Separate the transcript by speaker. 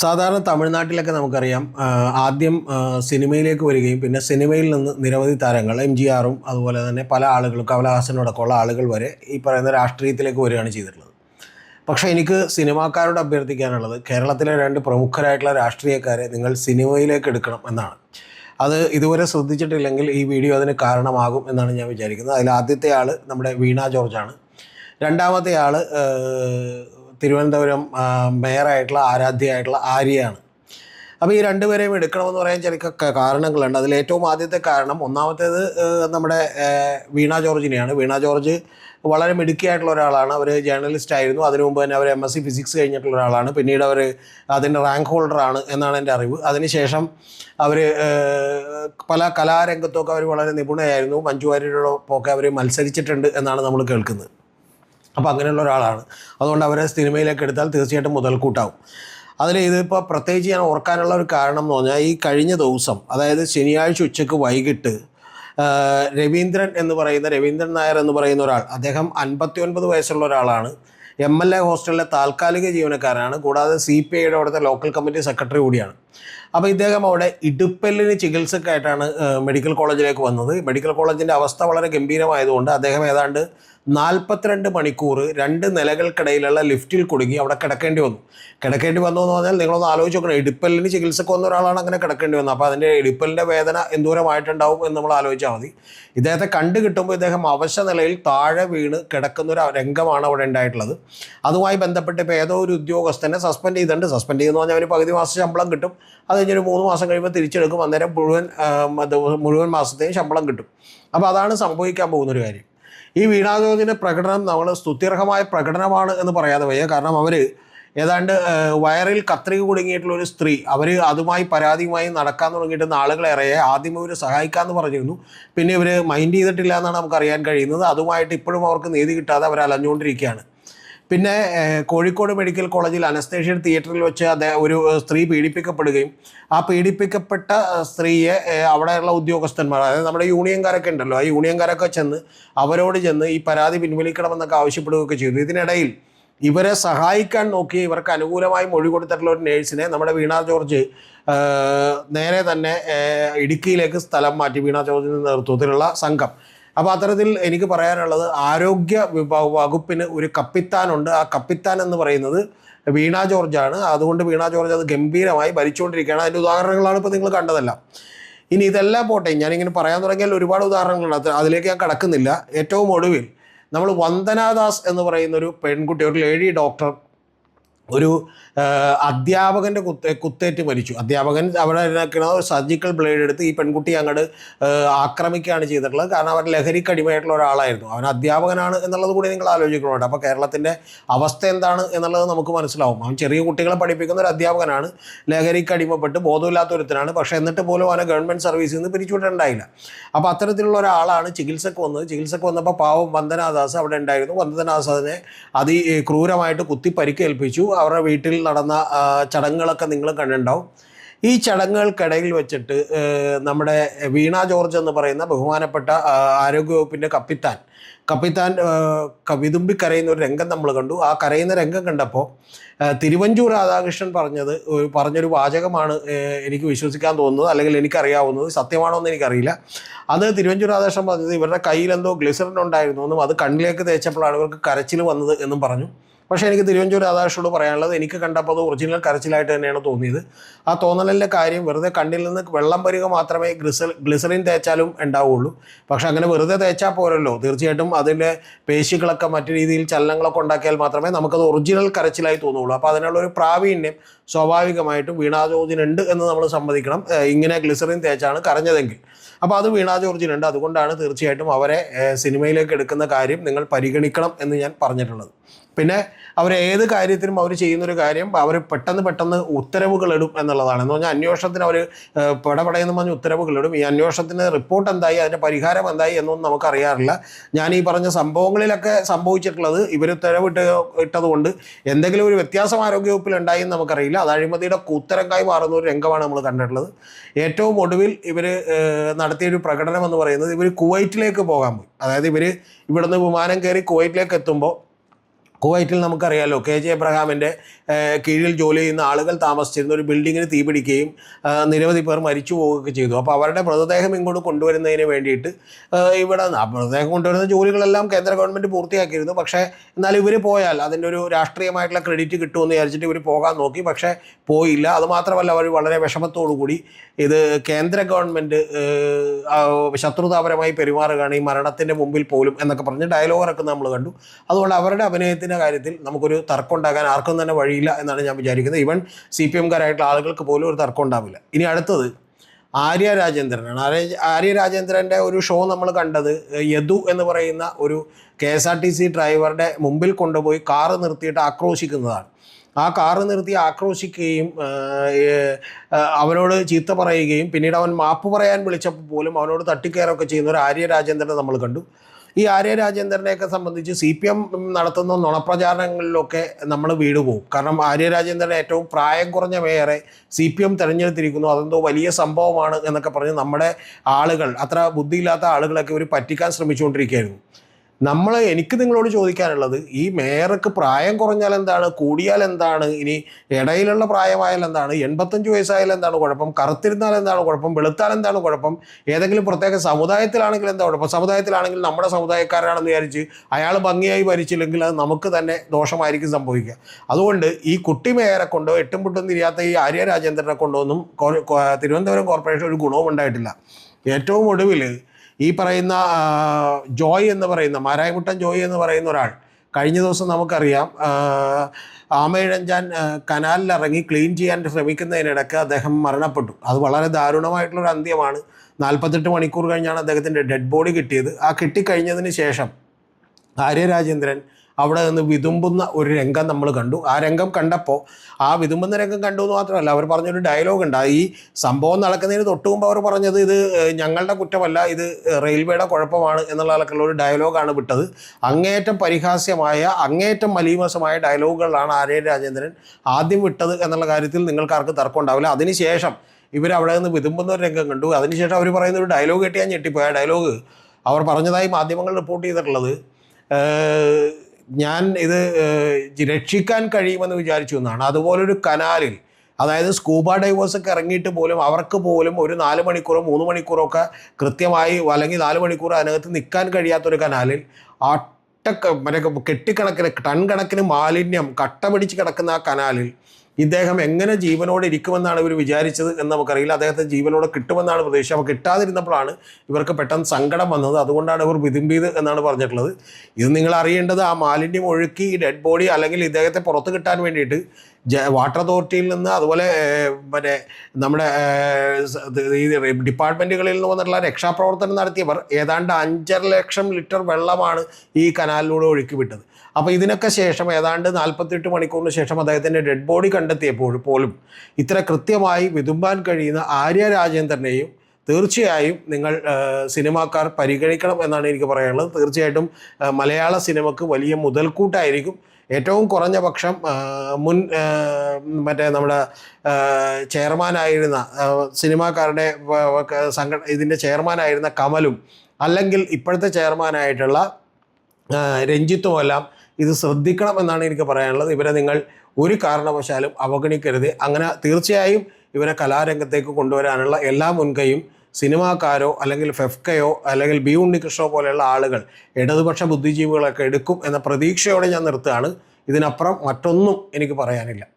Speaker 1: സാധാരണ തമിഴ്നാട്ടിലൊക്കെ നമുക്കറിയാം ആദ്യം സിനിമയിലേക്ക് വരികയും പിന്നെ സിനിമയിൽ നിന്ന് നിരവധി താരങ്ങൾ എം ജി ആറും അതുപോലെ തന്നെ പല ആളുകളും കമലഹാസനോടൊക്കെയുള്ള ആളുകൾ വരെ ഈ പറയുന്ന രാഷ്ട്രീയത്തിലേക്ക് വരികയാണ് ചെയ്തിട്ടുള്ളത്. പക്ഷേ എനിക്ക് സിനിമാക്കാരോട് അഭ്യർത്ഥിക്കാനുള്ളത് കേരളത്തിലെ രണ്ട് പ്രമുഖരായിട്ടുള്ള രാഷ്ട്രീയക്കാരെ നിങ്ങൾ സിനിമയിലേക്ക് എടുക്കണം എന്നാണ്. അത് ഇതുവരെ ശ്രദ്ധിച്ചിട്ടില്ലെങ്കിൽ ഈ വീഡിയോ അതിന് കാരണമാകും എന്നാണ് ഞാൻ വിചാരിക്കുന്നത്. അതിൽ ആദ്യത്തെ ആൾ നമ്മുടെ വീണ ജോർജാണ്. രണ്ടാമത്തെ ആൾ തിരുവനന്തപുരം മേയറായിട്ടുള്ള ആരാധ്യയായിട്ടുള്ള ആര്യയാണ്. അപ്പോൾ ഈ രണ്ടുപേരെയും എടുക്കണമെന്ന് പറയാൻ ചില കാരണങ്ങളുണ്ട്. അതിൽ ഏറ്റവും ആദ്യത്തെ കാരണം ഒന്നാമത്തേത് നമ്മുടെ വീണ ജോർജിനെയാണ്. വീണ ജോർജ് വളരെ മിടുക്കിയായിട്ടുള്ള ഒരാളാണ്. അവർ ജേർണലിസ്റ്റ് ആയിരുന്നു. അതിനു മുമ്പ് തന്നെ അവർ എം എസ് സി ഫിസിക്സ് കഴിഞ്ഞിട്ടുള്ള ഒരാളാണ്. പിന്നീട് അവർ അതിന്റെ റാങ്ക് ഹോൾഡറാണ് എന്നാണ് എന്റെ അറിവ്. അതിനുശേഷം അവർ പല കലാരംഗത്തൊക്കെ അവർ വളരെ നിപുണയായിരുന്നു. മഞ്ജു വാര്യരോടൊപ്പമൊക്കെ അവർ മത്സരിച്ചിട്ടുണ്ട് എന്നാണ് നമ്മൾ കേൾക്കുന്നത്. അപ്പോൾ അങ്ങനെയുള്ള ഒരാളാണ്. അതുകൊണ്ട് അവരെ സിനിമയിലേക്ക് എടുത്താൽ തീർച്ചയായിട്ടും മുതൽക്കൂട്ടാവും. അതിൽ ഇതിപ്പോൾ പ്രത്യേകിച്ച് ഞാൻ ഓർക്കാനുള്ള ഒരു കാരണം എന്ന് പറഞ്ഞാൽ ഈ കഴിഞ്ഞ ദിവസം അതായത് ശനിയാഴ്ച ഉച്ചയ്ക്ക് വൈകിട്ട് രവീന്ദ്രൻ എന്ന് പറയുന്ന രവീന്ദ്രൻ നായർ എന്ന് പറയുന്ന ഒരാൾ അദ്ദേഹം അൻപത്തി ഒൻപത് വയസ്സുള്ള ഒരാളാണ്. എം എൽ എ ഹോസ്റ്റലിലെ താൽക്കാലിക ജീവനക്കാരനാണ്. കൂടാതെ സി പി ഐയുടെ അവിടുത്തെ ലോക്കൽ കമ്മിറ്റി സെക്രട്ടറി കൂടിയാണ്. അപ്പോൾ ഇദ്ദേഹം അവിടെ ഇടുപ്പല്ലിന് ചികിത്സക്കായിട്ടാണ് മെഡിക്കൽ കോളേജിലേക്ക് വന്നത്. മെഡിക്കൽ കോളേജിന്റെ അവസ്ഥ വളരെ ഗംഭീരമായതുകൊണ്ട് അദ്ദേഹം ഏതാണ്ട് നാൽപ്പത്തിരണ്ട് മണിക്കൂർ രണ്ട് നിലകൾക്കിടയിലുള്ള ലിഫ്റ്റിൽ കുടുങ്ങി അവിടെ കിടക്കേണ്ടി വന്നു. കിടക്കേണ്ടി വന്നു എന്ന് പറഞ്ഞാൽ നിങ്ങളൊന്ന് ആലോചിച്ച് നോക്കണം. ഇടുപ്പലിന് ചികിത്സക്ക് വന്ന ഒരാളാണ് അങ്ങനെ കിടക്കേണ്ടി വന്നത്. അപ്പോൾ അതിന്റെ ഇടുപ്പലിന്റെ വേദന എന്തോരമായിട്ടുണ്ടാവും എന്ന് നമ്മൾ ആലോചിച്ചാൽ മതി. ഇദ്ദേഹത്തെ കണ്ടു കിട്ടുമ്പോൾ ഇദ്ദേഹം അവശ നിലയിൽ താഴെ വീണ് കിടക്കുന്ന ഒരു രംഗമാണ് അവിടെ ഉണ്ടായിട്ടുള്ളത്. അതുമായി ബന്ധപ്പെട്ട് ഇപ്പോൾ ഏതോ ഒരു ഉദ്യോഗസ്ഥനെ സസ്പെൻഡ് ചെയ്തിട്ടുണ്ട്. സസ്പെൻഡ് ചെയ്യുന്നു പറഞ്ഞാൽ ഒരു പകുതി മാസം ശമ്പളം കിട്ടും. അത് കഴിഞ്ഞൊരു മൂന്ന് മാസം കഴിയുമ്പോൾ തിരിച്ചെടുക്കും. അന്നേരം മുഴുവൻ മുഴുവൻ മാസത്തെയും ശമ്പളം കിട്ടും. അപ്പോൾ അതാണ് സംഭവിക്കാൻ പോകുന്നൊരു കാര്യം. ഈ വീണാജോതിന്റെ പ്രകടനം നമ്മൾ സ്തുത്യർഹമായ പ്രകടനമാണ് എന്ന് പറയാതെ വയ്യ. കാരണം അവർ ഏതാണ്ട് വയറിൽ കത്രിക കുടുങ്ങിയിട്ടുള്ള ഒരു സ്ത്രീ അവർ അതുമായി പരാതിയുമായി നടക്കാൻ തുടങ്ങിയിട്ട് നാളുകളേറെ ആദ്യം ഇവർ സഹായിക്കാമെന്ന് പറഞ്ഞിരുന്നു. പിന്നെ ഇവർ മൈൻഡ് ചെയ്തിട്ടില്ല എന്നാണ് നമുക്ക് അറിയാൻ കഴിയുന്നത്. അതുമായിട്ട് ഇപ്പോഴും അവർക്ക് നീതി കിട്ടാതെ അവർ അലഞ്ഞുകൊണ്ടിരിക്കുകയാണ് പിന്നെ കോഴിക്കോട് മെഡിക്കൽ കോളേജിൽ അനസ്തേഷ്യ തിയേറ്ററിൽ വെച്ച് അദ്ദേഹം ഒരു സ്ത്രീ പീഡിപ്പിക്കപ്പെടുകയും ആ പീഡിപ്പിക്കപ്പെട്ട സ്ത്രീയെ അവിടെയുള്ള ഉദ്യോഗസ്ഥന്മാർ അതായത് നമ്മുടെ യൂണിയൻകാരൊക്കെ ഉണ്ടല്ലോ ആ യൂണിയൻകാരൊക്കെ ചെന്ന് അവരോട് ചെന്ന് ഈ പരാതി പിൻവലിക്കണമെന്നൊക്കെ ആവശ്യപ്പെടുകയൊക്കെ ചെയ്തു. ഇതിനിടയിൽ ഇവരെ സഹായിക്കാൻ നോക്കി ഇവർക്ക് അനുകൂലമായി മൊഴി കൊടുത്തിട്ടുള്ള ഒരു നേഴ്സിനെ നമ്മുടെ വീണ ജോർജ് നേരെ തന്നെ ഇടുക്കിയിലേക്ക് സ്ഥലം മാറ്റി വീണ ജോർജിന്റെ നേതൃത്വത്തിലുള്ള സംഘം. അപ്പോൾ അത്തരത്തിൽ എനിക്ക് പറയാനുള്ളത് ആരോഗ്യ വിഭാഗ വകുപ്പിന് ഒരു കപ്പിത്താനുണ്ട്. ആ കപ്പിത്താൻ എന്ന് പറയുന്നത് വീണ ജോർജാണ്. അതുകൊണ്ട് വീണ ജോർജ് അത് ഗംഭീരമായി ഭരിച്ചുകൊണ്ടിരിക്കുകയാണ്. അതിന്റെ ഉദാഹരണങ്ങളാണ് ഇപ്പോൾ നിങ്ങൾ കണ്ടതല്ല. ഇനി ഇതെല്ലാം പോട്ടെ. ഞാനിങ്ങനെ പറയാൻ തുടങ്ങിയാൽ ഒരുപാട് ഉദാഹരണങ്ങളുണ്ട് അത് അതിലേക്ക് ഞാൻ കടക്കുന്നില്ല. ഏറ്റവും ഒടുവിൽ നമ്മൾ വന്ദനാദാസ് എന്ന് പറയുന്നൊരു പെൺകുട്ടി ഒരു ലേഡി ഡോക്ടർ ഒരു അധ്യാപകന്റെ കുത്തേ കുത്തേറ്റ് മരിച്ചു. അധ്യാപകൻ അവിടെ നിൽക്കുന്ന ഒരു സർജിക്കൽ ബ്ലേഡ് എടുത്ത് ഈ പെൺകുട്ടി അങ്ങോട്ട് ആക്രമിക്കുകയാണ് ചെയ്തിട്ടുള്ളത്. കാരണം അവൻ ലഹരിക്കടിമയായിട്ടുള്ള ഒരാളായിരുന്നു. അവൻ അധ്യാപകനാണ് എന്നുള്ളത് കൂടി നിങ്ങൾ ആലോചിക്കണമുണ്ട് അപ്പോൾ കേരളത്തിന്റെ അവസ്ഥ എന്താണ് എന്നുള്ളത് നമുക്ക് മനസ്സിലാവും. അവൻ ചെറിയ കുട്ടികളെ പഠിപ്പിക്കുന്ന ഒരു അധ്യാപകനാണ്. ലഹരിക്ക് അടിമപ്പെട്ട് ബോധമില്ലാത്ത ഒരുത്തനാണ്. പക്ഷേ എന്നിട്ട് പോലും അവനെ ഗവൺമെന്റ് സർവീസിൽ നിന്ന് പിരിച്ചുവിട്ടുണ്ടായില്ല അപ്പോൾ അത്തരത്തിലുള്ള ഒരാളാണ് ചികിത്സക്ക് വന്നത്. ചികിത്സക്ക് വന്നപ്പോൾ പാവം വന്ദനാദാസ് അവിടെ ഉണ്ടായിരുന്നു. വന്ദനാദാസ് അതിനെ അതി ക്രൂരമായിട്ട് കുത്തി പരിക്കേൽപ്പിച്ചു അവരുടെ വീട്ടിൽ നടന്ന ചടങ്ങുകളൊക്കെ നിങ്ങൾ കണ്ടിട്ടുണ്ടാവും. ഈ ചടങ്ങുകൾക്കിടയിൽ വെച്ചിട്ട് നമ്മുടെ വീണ ജോർജ് എന്ന് പറയുന്ന ബഹുമാനപ്പെട്ട ആരോഗ്യവകുപ്പിന്റെ കപ്പിത്താൻ കപ്പിത്താൻ കവിതുമ്പി കരയുന്ന ഒരു രംഗം നമ്മൾ കണ്ടു. ആ കരയുന്ന രംഗം കണ്ടപ്പോൾ തിരുവഞ്ചൂർ രാധാകൃഷ്ണൻ പറഞ്ഞത് പറഞ്ഞൊരു വാചകമാണ് എനിക്ക് വിശ്വസിക്കാൻ തോന്നുന്നത് അല്ലെങ്കിൽ എനിക്കറിയാവുന്നത് സത്യമാണോ എന്ന് എനിക്കറിയില്ല. അത് തിരുവഞ്ചൂർ രാധാകൃഷ്ണൻ പറഞ്ഞത് ഇവരുടെ കയ്യിലെന്തോ ഗ്ലിസറിൻ ഉണ്ടായിരുന്നു എന്നും അത് കണ്ണിലേക്ക് തേച്ചപ്പോഴാണ് ഇവർക്ക് കരച്ചിൽ വന്നത് എന്നും പറഞ്ഞു. പക്ഷേ എനിക്ക് തിരുവഞ്ചൂർ രാധാകൃഷ്ണനോട് പറയാനുള്ളത് എനിക്ക് കണ്ടപ്പോൾ അത് ഒറിജിനൽ കരച്ചിലായിട്ട് തന്നെയാണ് തോന്നിയത്. ആ തോന്നലിന്റെ കാര്യം വെറുതെ കണ്ണിൽ നിന്ന് വെള്ളം വരിക മാത്രമേ ഗ്ലിസൽ ഗ്ലിസറിൻ തേച്ചാലും ഉണ്ടാവുകയുള്ളൂ പക്ഷേ അങ്ങനെ വെറുതെ തേച്ചാൽ പോരല്ലോ. തീർച്ചയായിട്ടും അതിന്റെ പേശികളൊക്കെ മറ്റു രീതിയിൽ ചലനങ്ങളൊക്കെ ഉണ്ടാക്കിയാൽ മാത്രമേ നമുക്കത് ഒറിജിനൽ കരച്ചിലായി തോന്നുള്ളൂ. അപ്പോൾ അതിനുള്ള ഒരു പ്രാവീണ്യം സ്വാഭാവികമായിട്ടും വീണാ ജോർജിനുണ്ട് എന്ന് നമ്മൾ സമ്മതിക്കണം. ഇങ്ങനെ ഗ്ലിസറിൻ തേച്ചാണ് കരഞ്ഞതെങ്കിൽ. അപ്പോൾ അത് വീണാ ജോർജിനുണ്ട് അതുകൊണ്ടാണ് തീർച്ചയായിട്ടും അവരെ സിനിമയിലേക്ക് എടുക്കുന്ന കാര്യം നിങ്ങൾ പരിഗണിക്കണം എന്ന് ഞാൻ പറഞ്ഞിട്ടുള്ളത്. പിന്നെ അവർ ഏത് കാര്യത്തിനും അവർ ചെയ്യുന്നൊരു കാര്യം അവർ പെട്ടെന്ന് പെട്ടെന്ന് ഉത്തരവുകൾ ഇടും എന്നുള്ളതാണ്. എന്ന് പറഞ്ഞാൽ അന്വേഷണത്തിന് അവർ പടപടയെന്ന് പറഞ്ഞ് ഉത്തരവുകൾ ഇടും. ഈ അന്വേഷണത്തിന് റിപ്പോർട്ട് എന്തായി അതിന്റെ പരിഹാരം എന്തായി എന്നൊന്നും നമുക്കറിയാറില്ല. ഞാൻ ഈ പറഞ്ഞ സംഭവങ്ങളിലൊക്കെ സംഭവിച്ചിട്ടുള്ളത് ഇവർ ഉത്തരവിട്ട് ഇട്ടതുകൊണ്ട് എന്തെങ്കിലും ഒരു വ്യത്യാസം ആരോഗ്യവകുപ്പിൽ ഉണ്ടായി എന്ന് നമുക്കറിയില്ല. അത് അഴിമതിയുടെ കൂത്തരങ്കായി മാറുന്ന ഒരു രംഗമാണ് നമ്മൾ കണ്ടിട്ടുള്ളത്. ഏറ്റവും ഒടുവിൽ ഇവർ നടത്തിയൊരു പ്രകടനം എന്ന് പറയുന്നത് ഇവർ കുവൈറ്റിലേക്ക് പോകാൻ പോയി. അതായത് ഇവർ ഇവിടുന്ന് വിമാനം കയറി കുവൈറ്റിലേക്ക് എത്തുമ്പോൾ കുവൈറ്റിൽ നമുക്കറിയാലോ കെ ജെ എബ്രഹാമിന്റെ കീഴിൽ ജോലി ചെയ്യുന്ന ആളുകൾ താമസിച്ചിരുന്ന ഒരു ബിൽഡിങ്ങിന് തീപിടിക്കുകയും നിരവധി പേർ മരിച്ചു പോവുകയൊക്കെ ചെയ്തു. അപ്പോൾ അവരുടെ മൃതദേഹം ഇങ്ങോട്ട് കൊണ്ടുവരുന്നതിന് വേണ്ടിയിട്ട് ഇവിടെ മൃതദേഹം കൊണ്ടുവരുന്ന ജോലികളെല്ലാം കേന്ദ്ര ഗവൺമെന്റ് പൂർത്തിയാക്കിയിരുന്നു. പക്ഷേ എന്നാൽ ഇവർ പോയാൽ അതിന്റെ ഒരു രാഷ്ട്രീയമായിട്ടുള്ള ക്രെഡിറ്റ് കിട്ടുമെന്ന് വിചാരിച്ചിട്ട് ഇവർ പോകാൻ നോക്കി. പക്ഷേ പോയില്ല. അതുമാത്രമല്ല അവർ വളരെ കൂടി ഇത് കേന്ദ്ര ഗവൺമെന്റ് ശത്രുതാപരമായി പെരുമാറുകയാണ് ഈ മരണത്തിന്റെ മുമ്പിൽ പോലും എന്നൊക്കെ പറഞ്ഞ് ഡയലോഗറൊക്കെ നമ്മൾ കണ്ടു. അതുകൊണ്ട് അവരുടെ അഭിനയത്തിന്റെ കാര്യത്തിൽ നമുക്കൊരു തർക്കം ഉണ്ടാകാൻ ആർക്കും തന്നെ വഴിയില്ല എന്നാണ് ഞാൻ വിചാരിക്കുന്നത്. ഈവൻ സി പി എംകാരായിട്ടുള്ള ആളുകൾക്ക് പോലും ഒരു തർക്കം ഉണ്ടാവില്ല. ഇനി അടുത്തത് ആര്യ രാജേന്ദ്രനാണ്. ആര്യ ആര്യ രാജേന്ദ്രന്റെ ഒരു ഷോ നമ്മൾ കണ്ടത് യദു എന്ന് പറയുന്ന ഒരു K S R T C ഡ്രൈവറുടെ മുമ്പിൽ കൊണ്ടുപോയി കാറ് നിർത്തിയിട്ട് ആക്രോശിക്കുന്നതാണ്. ആ കാറ് നിർത്തി ആക്രോശിക്കുകയും അവനോട് ചീത്ത പറയുകയും പിന്നീട് അവൻ മാപ്പ് പറയാൻ വിളിച്ചപ്പോൾ പോലും അവനോട് തട്ടിക്കയറൊക്കെ ചെയ്യുന്ന ഒരു ആര്യ രാജേന്ദ്രനെ നമ്മൾ കണ്ടു. ഈ ആര്യ രാജേന്ദ്രനെയൊക്കെ സംബന്ധിച്ച് സി പി എം നടത്തുന്ന നുണപ്രചാരണങ്ങളിലൊക്കെ നമ്മൾ വീട് പോകും കാരണം ആര്യ രാജേന്ദ്രൻ ഏറ്റവും പ്രായം കുറഞ്ഞ മേയറെ സി പി എം തിരഞ്ഞെടുത്തിരിക്കുന്നു. അതെന്തോ വലിയ സംഭവമാണ് എന്നൊക്കെ പറഞ്ഞ് നമ്മുടെ ആളുകൾ അത്ര ബുദ്ധിയില്ലാത്ത ആളുകളൊക്കെ ഇവർ പറ്റിക്കാൻ ശ്രമിച്ചുകൊണ്ടിരിക്കുകയായിരുന്നു. നമ്മൾ എനിക്ക് നിങ്ങളോട് ചോദിക്കാനുള്ളത് ഈ മേയർക്ക് പ്രായം കുറഞ്ഞാൽ എന്താണ് കൂടിയാൽ എന്താണ് ഇനി ഇടയിലുള്ള പ്രായമായാൽ എന്താണ് എൺപത്തഞ്ച് വയസ്സായാൽ എന്താണ് കുഴപ്പം കറുത്തിരുന്നാൽ എന്താണ് കുഴപ്പം വെളുത്താൽ എന്താണ് കുഴപ്പം ഏതെങ്കിലും പ്രത്യേക സമുദായത്തിലാണെങ്കിൽ എന്താ കുഴപ്പം സമുദായത്തിലാണെങ്കിൽ നമ്മുടെ സമുദായക്കാരാണെന്ന് വിചാരിച്ച് അയാൾ ഭംഗിയായി ഭരിച്ചില്ലെങ്കിൽ അത് നമുക്ക് തന്നെ ദോഷമായിരിക്കും സംഭവിക്കുക. അതുകൊണ്ട് ഈ കുട്ടി മേയറെ കൊണ്ടോ എട്ടും പുട്ടും തിരിയാത്ത ഈ ആര്യ രാജേന്ദ്രനെ കൊണ്ടോ ഒന്നും തിരുവനന്തപുരം കോർപ്പറേഷൻ ഒരു ഗുണവും ഉണ്ടായിട്ടില്ല. ഏറ്റവും ഒടുവിൽ ഈ പറയുന്ന ജോയ് എന്ന് പറയുന്ന മാരായമുട്ടൻ ജോയ് എന്ന് പറയുന്ന ഒരാൾ കഴിഞ്ഞ ദിവസം നമുക്കറിയാം ആമയിഴഞ്ചാൻ കനാലിൽ ഇറങ്ങി ക്ലീൻ ചെയ്യാൻ ശ്രമിക്കുന്നതിനിടയ്ക്ക് അദ്ദേഹം മരണപ്പെട്ടു. അത് വളരെ ദാരുണമായിട്ടുള്ളൊരു അന്ത്യമാണ്. നാൽപ്പത്തെട്ട് മണിക്കൂർ കഴിഞ്ഞാണ് അദ്ദേഹത്തിന്റെ ഡെഡ് ബോഡി കിട്ടിയത്. ആ കിട്ടിക്കഴിഞ്ഞതിന് ശേഷം ആര്യ രാജേന്ദ്രൻ അവിടെ നിന്ന് വിതുമ്പുന്ന ഒരു രംഗം നമ്മൾ കണ്ടു. ആ രംഗം കണ്ടപ്പോൾ ആ വിതുമ്പുന്ന രംഗം കണ്ടു എന്ന് മാത്രമല്ല അവർ പറഞ്ഞൊരു ഡയലോഗ് ഉണ്ട്. ഈ സംഭവം നടക്കുന്നതിന് തൊട്ട് മുമ്പ് അവർ പറഞ്ഞത് ഇത് ഞങ്ങളുടെ കുറ്റമല്ല ഇത് റെയിൽവേയുടെ കുഴപ്പമാണ് എന്നുള്ള അലക്കുള്ള ഒരു ഡയലോഗാണ് വിട്ടത്. അങ്ങേയറ്റം പരിഹാസ്യമായ അങ്ങേയറ്റം മലീമസമായ ഡയലോഗുകളാണ് ആര്യ രാജേന്ദ്രൻ ആദ്യം വിട്ടത് എന്നുള്ള കാര്യത്തിൽ നിങ്ങൾക്ക് ആർക്കും തർക്കം ഉണ്ടാവില്ല. അതിനുശേഷം ഇവർ അവിടെ നിന്ന് വിതുമ്പുന്ന ഒരു രംഗം കണ്ടു. അതിനുശേഷം അവർ പറയുന്ന ഒരു ഡയലോഗ് കേട്ട് ഞാൻ ഞെട്ടിപ്പോയി. ആ ഡയലോഗ് അവർ പറഞ്ഞതായി മാധ്യമങ്ങൾ റിപ്പോർട്ട് ചെയ്തിട്ടുള്ളത് ഞാൻ ഇത് രക്ഷിക്കാൻ കഴിയുമെന്ന് വിചാരിച്ചു എന്നാണ്. അതുപോലൊരു കനാലിൽ അതായത് സ്കൂബ ഡൈവേഴ്സൊക്കെ ഇറങ്ങിയിട്ട് പോലും അവർക്ക് പോലും ഒരു നാല് മണിക്കൂറോ മൂന്ന് മണിക്കൂറോ ഒക്കെ കൃത്യമായി അല്ലെങ്കിൽ നാല് മണിക്കൂർ അതിനകത്ത് നിൽക്കാൻ കഴിയാത്തൊരു കനാലിൽ അട്ടക്ക മറ്റേ കെട്ടിക്കണക്കിന് ടൺ കണക്കിന് മാലിന്യം കട്ട പിടിച്ച് കിടക്കുന്ന ആ കനാലിൽ ഇദ്ദേഹം എങ്ങനെ ജീവനോടെ ഇരിക്കുമെന്നാണ് ഇവർ വിചാരിച്ചത് എന്ന് നമുക്കറിയില്ല. അദ്ദേഹത്തെ ജീവനോടെ കിട്ടുമെന്നാണ് പ്രതീക്ഷ. അപ്പോൾ കിട്ടാതിരുന്നപ്പോഴാണ് ഇവർക്ക് പെട്ടെന്ന് സങ്കടം വന്നത്. അതുകൊണ്ടാണ് ഇവർ വിതുമ്പിയത് എന്നാണ് പറഞ്ഞിട്ടുള്ളത്. ഇത് നിങ്ങൾ അറിയേണ്ടത് ആ മാലിന്യം ഒഴുക്കി ഡെഡ് ബോഡി അല്ലെങ്കിൽ ഇദ്ദേഹത്തെ പുറത്ത് കിട്ടാൻ വേണ്ടിയിട്ട് വാട്ടർ അതോറിറ്റിയിൽ നിന്ന് അതുപോലെ മറ്റേ നമ്മുടെ ഡിപ്പാർട്ട്മെന്റുകളിൽ നിന്ന് വന്നിട്ടുള്ള രക്ഷാപ്രവർത്തനം നടത്തിയവർ ഏതാണ്ട് അഞ്ചര ലക്ഷം ലിറ്റർ വെള്ളമാണ് ഈ കനാലിലൂടെ ഒഴുക്കി വിട്ടത്. അപ്പോൾ ഇതിനൊക്കെ ശേഷം ഏതാണ്ട് നാൽപ്പത്തെട്ട് മണിക്കൂറിന് ശേഷം അദ്ദേഹത്തിന്റെ ഡെഡ് ബോഡി കണ്ടെത്തിയപ്പോൾ പോലും ഇത്ര കൃത്യമായി വിതുമ്പാൻ കഴിയുന്ന ആര്യ രാജേന്ദ്രനെയും തീർച്ചയായും നിങ്ങൾ സിനിമാക്കാർ പരിഗണിക്കണം എന്നാണ് എനിക്ക് പറയാനുള്ളത്. തീർച്ചയായിട്ടും മലയാള സിനിമക്ക് വലിയ മുതൽക്കൂട്ടായിരിക്കും. ഏറ്റവും കുറഞ്ഞ പക്ഷം മുൻ മറ്റേ നമ്മുടെ ചെയർമാനായിരുന്ന സിനിമാക്കാരുടെ വ- വ- സംഘ ഇതിന്റെ ചെയർമാനായിരുന്ന കമലും അല്ലെങ്കിൽ ഇപ്പോഴത്തെ ചെയർമാനായിട്ടുള്ള രഞ്ജിത്തുമെല്ലാം ഇത് ശ്രദ്ധിക്കണം എന്നാണ് എനിക്ക് പറയാനുള്ളത്. ഇവരെ നിങ്ങൾ ഒരു കാരണവശാലും അവഗണിക്കരുത്. അങ്ങനെ തീർച്ചയായും ഇവരെ കലാരംഗത്തേക്ക് കൊണ്ടുവരാനുള്ള എല്ലാ മുൻകൈയും സിനിമാക്കാരോ അല്ലെങ്കിൽ ഫെഫ്കയോ അല്ലെങ്കിൽ ബി ഉണ്ണികൃഷ്ണോ പോലെയുള്ള ആളുകൾ ഇടതുപക്ഷ ബുദ്ധിജീവികളൊക്കെ എടുക്കും എന്ന പ്രതീക്ഷയോടെ ഞാൻ നിർത്തുകയാണ്. ഇതിനപ്പുറം മറ്റൊന്നും എനിക്ക് പറയാനില്ല.